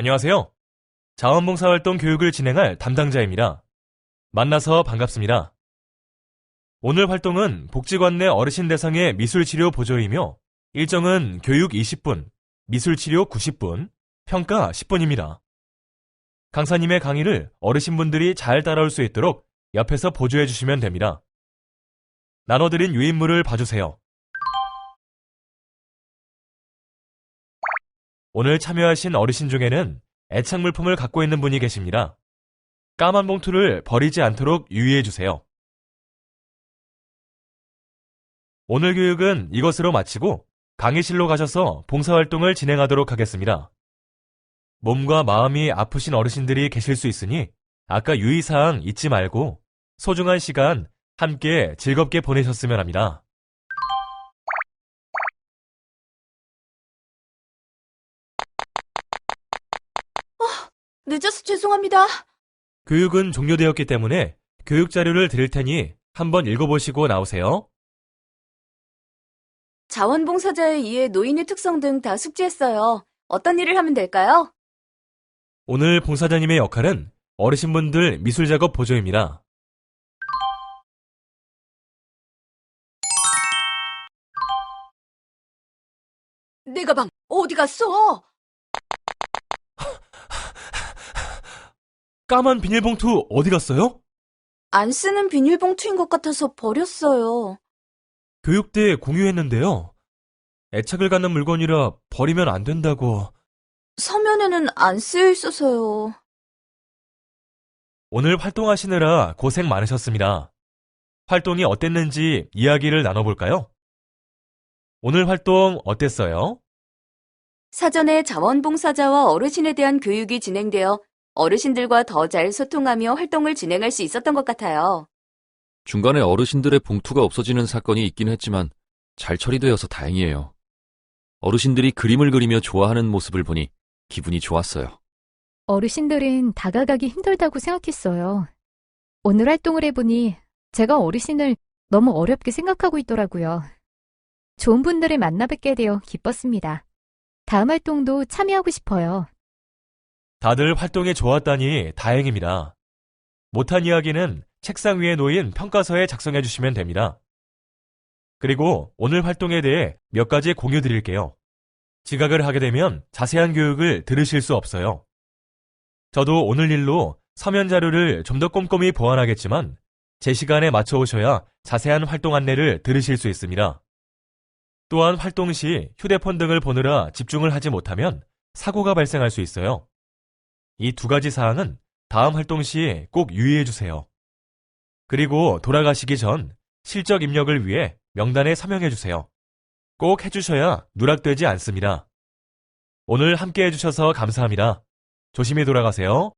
안녕하세요. 자원봉사활동 교육을 진행할 담당자입니다. 만나서 반갑습니다. 오늘 활동은 복지관 내 어르신 대상의 미술치료 보조이며 일정은 교육 20분, 미술치료 90분, 평가 10분입니다. 강사님의 강의를 어르신분들이 잘 따라올 수 있도록 옆에서 보조해 주시면 됩니다. 나눠드린 유인물을 봐주세요. 오늘 참여하신 어르신 중에는 애착 물품을 갖고 있는 분이 계십니다. 까만 봉투를 버리지 않도록 유의해 주세요. 오늘 교육은 이것으로 마치고 강의실로 가셔서 봉사활동을 진행하도록 하겠습니다. 몸과 마음이 아프신 어르신들이 계실 수 있으니 아까 유의사항 잊지 말고 소중한 시간 함께 즐겁게 보내셨으면 합니다. 늦어서 죄송합니다. 교육은 종료되었기 때문에 교육 자료를 드릴 테니 한번 읽어보시고 나오세요. 자원봉사자에 의해 노인의 특성 등 다 숙지했어요. 어떤 일을 하면 될까요? 오늘 봉사자님의 역할은 어르신분들 미술 작업 보조입니다. 내 가방 어디 갔어? 까만 비닐봉투 어디 갔어요? 안 쓰는 비닐봉투인 것 같아서 버렸어요. 교육 때 공유했는데요. 애착을 갖는 물건이라 버리면 안 된다고. 서면에는 안 쓰여 있어서요. 오늘 활동하시느라 고생 많으셨습니다. 활동이 어땠는지 이야기를 나눠볼까요? 오늘 활동 어땠어요? 사전에 자원봉사자와 어르신에 대한 교육이 진행되어 어르신들과 더 잘 소통하며 활동을 진행할 수 있었던 것 같아요. 중간에 어르신들의 봉투가 없어지는 사건이 있긴 했지만 잘 처리되어서 다행이에요. 어르신들이 그림을 그리며 좋아하는 모습을 보니 기분이 좋았어요. 어르신들은 다가가기 힘들다고 생각했어요. 오늘 활동을 해보니 제가 어르신을 너무 어렵게 생각하고 있더라고요. 좋은 분들을 만나 뵙게 되어 기뻤습니다. 다음 활동도 참여하고 싶어요. 다들 활동이 좋았다니 다행입니다. 못한 이야기는 책상 위에 놓인 평가서에 작성해 주시면 됩니다. 그리고 오늘 활동에 대해 몇 가지 공유 드릴게요. 지각을 하게 되면 자세한 교육을 들으실 수 없어요. 저도 오늘 일로 서면 자료를 좀 더 꼼꼼히 보완하겠지만 제 시간에 맞춰 오셔야 자세한 활동 안내를 들으실 수 있습니다. 또한 활동 시 휴대폰 등을 보느라 집중을 하지 못하면 사고가 발생할 수 있어요. 이 두 가지 사항은 다음 활동 시꼭 유의해 주세요. 그리고 돌아가시기 전 실적 입력을 위해 명단에 서명해 주세요. 꼭 해주셔야 누락되지 않습니다. 오늘 함께 해주셔서 감사합니다. 조심히 돌아가세요.